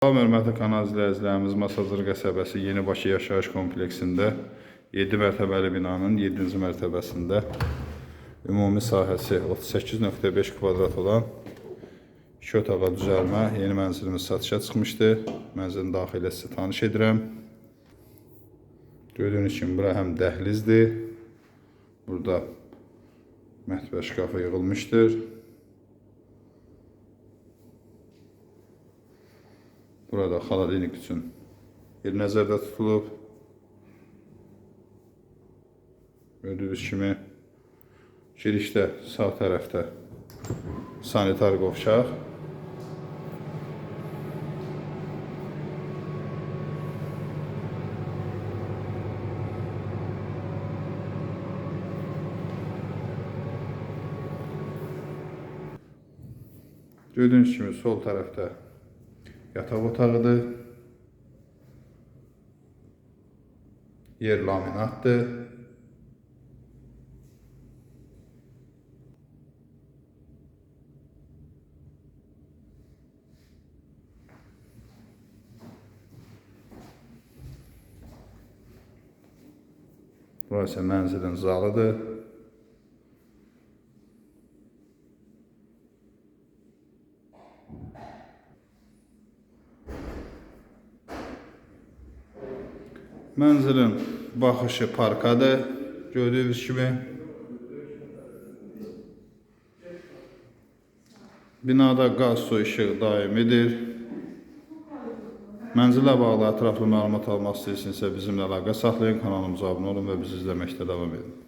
Salam hörmətli kanal izləyicilərimiz Masazır qəsəbəsi Yenibaşı yaşayış kompleksində 7 mərtəbəli binanın 7-ci mərtəbəsində ümumi sahəsi 38.5 kvadrat olan 2 otağa düzəlmə yeni mənzilimiz satışa çıxmışdı. Mənzilin daxili sizə tanış edirəm. Gördüyünüz kimi bura həm dəhlizdir. Burada mətbəx şkafı yığılmışdır. Burada xaladenik üçün yer nəzərdə tutulub. Gördüyünüz kimi girişdə sağ tərəfdə sanitar qovşaq. Gördüyünüz kimi sol tərəfdə yataq otağıdır. Yer laminatdır. Burası mənzilin zalıdır. Mənzilin baxışı parkadır. Gördüyünüz kimi. Binada qaz, su, işıq daimidir. Mənzilə bağlı ətraflı məlumat almaq istəyirsinizsə bizimlə əlaqə saxlayın, kanalımıza abunə olun və bizi izləməkdə davam edin.